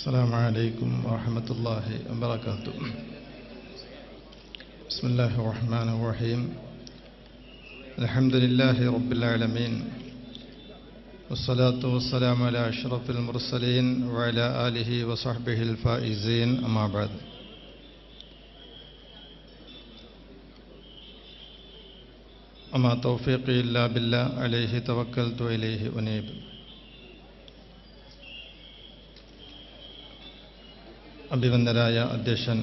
السلام عليكم ورحمة الله وبركاته. بسم الله الرحمن الرحيم. الحمد لله رب العالمين والصلاة والسلام على أشرف المرسلين وعلى آله وصحبه الفائزين أما بعد. أما توفيقي إلا بالله عليه توكلت وإليه أنيب. അഭിവന്ദരായ അധ്യക്ഷൻ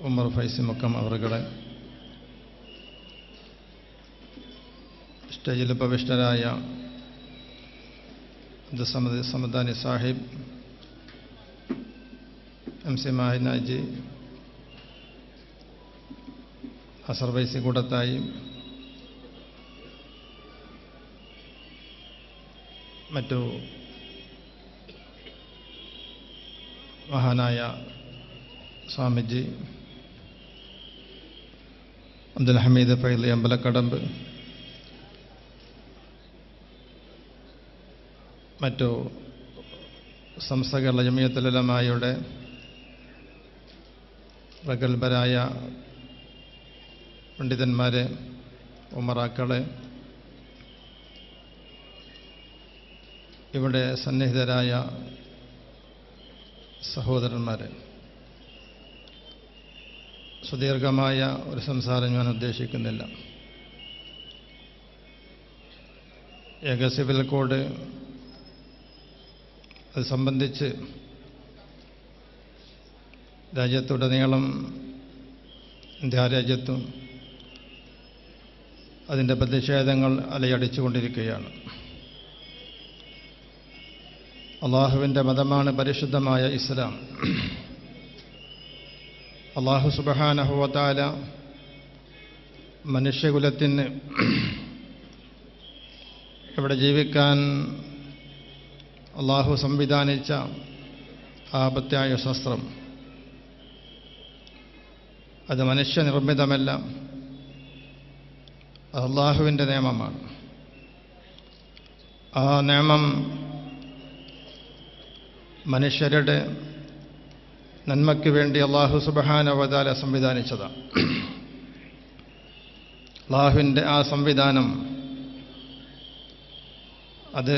ഉമർ ഫൈസി മക്കം അവറുകളെ. സ്റ്റേജിൽ ഉപവിഷ്ടരായ സമിതി സമദാനി സാഹിബ് എം സി മാഹിനാജി അസർ വൈസി കൂടത്തായി മറ്റു മഹാനായ സ്വാമിജി അബ്ദുൽ ഹമീദ് ഫൈലി അമ്പലക്കടമ്പ് മറ്റു സംസ്ഥകളുടെ ജമിയത്തുലമായുടെ പ്രഗത്ഭരായ പണ്ഡിതന്മാരെ ഉമറാക്കളെ ഇവിടെ സന്നിഹിതരായ സഹോദരന്മാരെ സുദീർഘമായ ഒരു സംസാരം ഞാൻ ഉദ്ദേശിക്കുന്നില്ല. ഏക സിവിൽ കോഡ് അത് സംബന്ധിച്ച് രാജ്യത്തുടനീളം ഇന്ത്യ രാജ്യത്തും അതിന്റെ പ്രതിഷേധങ്ങൾ അലയടിച്ചുകൊണ്ടിരിക്കുകയാണ്. അള്ളാഹുവിന്റെ മതമാണ് പരിശുദ്ധമായ ഇസ്ലാം. അള്ളാഹു സുബഹാനഹുവത്താല മനുഷ്യകുലത്തിന് ഇവിടെ ജീവിക്കാൻ അള്ളാഹു സംവിധാനിച്ച ആപത്യായ ശസ്ത്രം. അത് മനുഷ്യനിർമ്മിതമല്ല അള്ളാഹുവിന്റെ നിയമമാണ്. ആ നിയമം മനുഷ്യരുടെ നന്മയ്ക്ക് വേണ്ടി അള്ളാഹു സുബഹാനവതാല സംവിധാനിച്ചതാണ് അള്ളാഹുവിന്റെ ആ സംവിധാനം അത്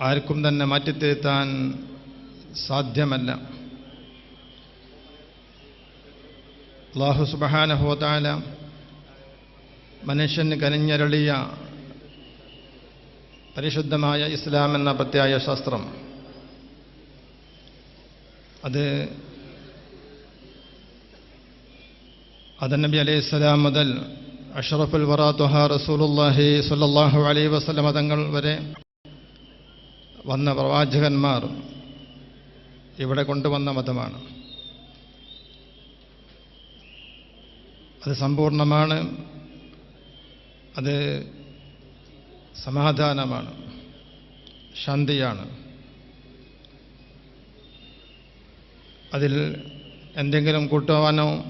ആർക്കും തന്നെ മാറ്റിത്തിരുത്താൻ സാധ്യമല്ല. അള്ളാഹു സുബഹാനഹോതാല മനുഷ്യന് കനിഞ്ഞരളിയ പരിശുദ്ധമായ ഇസ്ലാം എന്ന പ്രത്യായ ശാസ്ത്രം. അത് അതനബി അലൈഹി സ്വലാം മുതൽ അഷറഫുൽ വറാത്തുഹ റസൂലുല്ലാഹി സുല്ലാഹു അലൈ വസ്ലമ തങ്ങൾ വരെ വന്ന പ്രവാചകന്മാർ ഇവിടെ കൊണ്ടുവന്ന മതമാണ്. അത് സമ്പൂർണമാണ് അത് സമാധാനമാണ് ശാന്തിയാണ്. അതിൽ എന്തെങ്കിലും കൂട്ടുവാനോ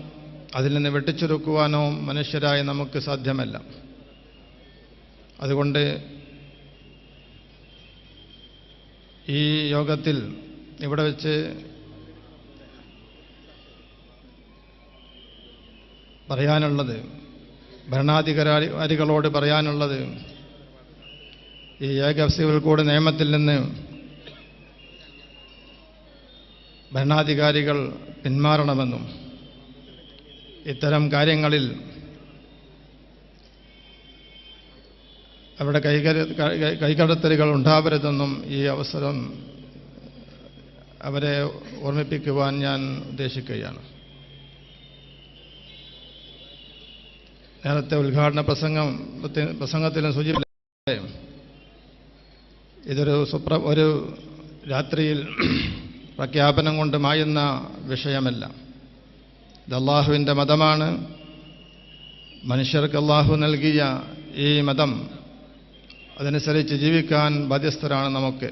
അതിൽ നിന്ന് വെട്ടിച്ചുരുക്കുവാനോ മനുഷ്യരായ നമുക്ക് സാധ്യമല്ല. അതുകൊണ്ട് ഈ യോഗത്തിൽ ഇവിടെ വെച്ച് പറയാനുള്ളത് ഭരണാധികാരികളോട് പറയാനുള്ളത് ഈ ഏക സിവിൽ കോഡ് നിയമത്തിൽ നിന്ന് ഭരണാധികാരികൾ പിന്മാറണമെന്നും ഇത്തരം കാര്യങ്ങളിൽ അവിടെ കൈകര കൈകടത്തലുകൾ ഉണ്ടാവരുതെന്നും ഈ അവസരം അവരെ ഓർമ്മിപ്പിക്കുവാൻ ഞാൻ ഉദ്ദേശിക്കുകയാണ്. നേരത്തെ ഉദ്ഘാടന പ്രസംഗം പ്രസംഗത്തിലും സൂചിപ്പിച്ച ഇതൊരു സുപ്ര ഒരു രാത്രിയിൽ പ്രഖ്യാപനം കൊണ്ട് മായുന്ന വിഷയമല്ല. ഇത് അള്ളാഹുവിന്റെ മതമാണ്. മനുഷ്യർക്ക് അള്ളാഹു നൽകിയ ഈ മതം അതനുസരിച്ച് ജീവിക്കാൻ ബാധ്യസ്ഥരാണ് നമുക്ക്.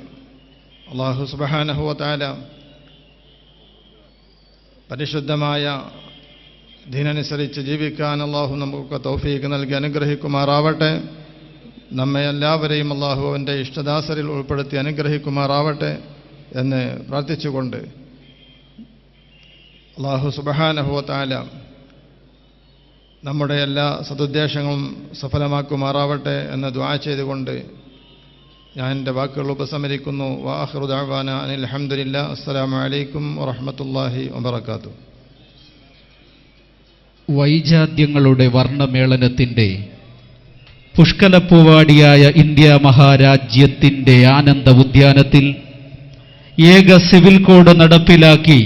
അള്ളാഹു സുബാനഹുവത്താല പരിശുദ്ധമായ ദീനനുസരിച്ച് ജീവിക്കാൻ അള്ളാഹു നമുക്ക് തൗഫീക്ക് നൽകി അനുഗ്രഹിക്കുമാറാവട്ടെ. നമ്മെ എല്ലാവരെയും അള്ളാഹു അവന്റെ ഇഷ്ടദാസരിൽ ഉൾപ്പെടുത്തി അനുഗ്രഹിക്കുമാറാവട്ടെ എന്ന് പ്രാർത്ഥിച്ചുകൊണ്ട് അള്ളാഹു സുബഹാനഹുവത്താല നമ്മുടെ എല്ലാ സതുദ്ദേശങ്ങളും സഫലമാക്കുമാറാവട്ടെ എന്ന് ദ്വാ ചെയ്തുകൊണ്ട് ഞാൻ എന്റെ വാക്കുകൾ ഉപസമരിക്കുന്നു വാഹൃദാന അനിൽ അഹമ്മദില്ല അസ്സലാമു അലൈക്കും വറഹമത്തല്ലാഹി വബർക്കാത്തു വൈജാദ്യങ്ങളുടെ വർണമേളനത്തിന്റെ പുഷ്കലപ്പൂവാടിയായ ഇന്ത്യ മഹാരാജ്യത്തിന്റെ ആനന്ദ ഉദ്യാനത്തിൽ ഏക സിവിൽ കോഡ് നടപ്പിലാക്കി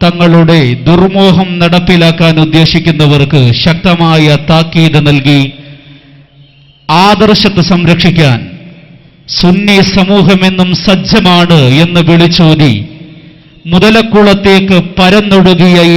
തങ്ങളുടെ ദുർമോഹം നടപ്പിലാക്കാൻ ഉദ്ദേശിക്കുന്നവർക്ക് ശക്തമായ താക്കീത് നൽകി ആദർശത്തെ സംരക്ഷിക്കാൻ സുന്നി സമൂഹമെന്നും സജ്ജമാണ് എന്ന് വിളിച്ചോതി മുതലക്കുളത്തേക്ക് പരന്നൊടുകിയ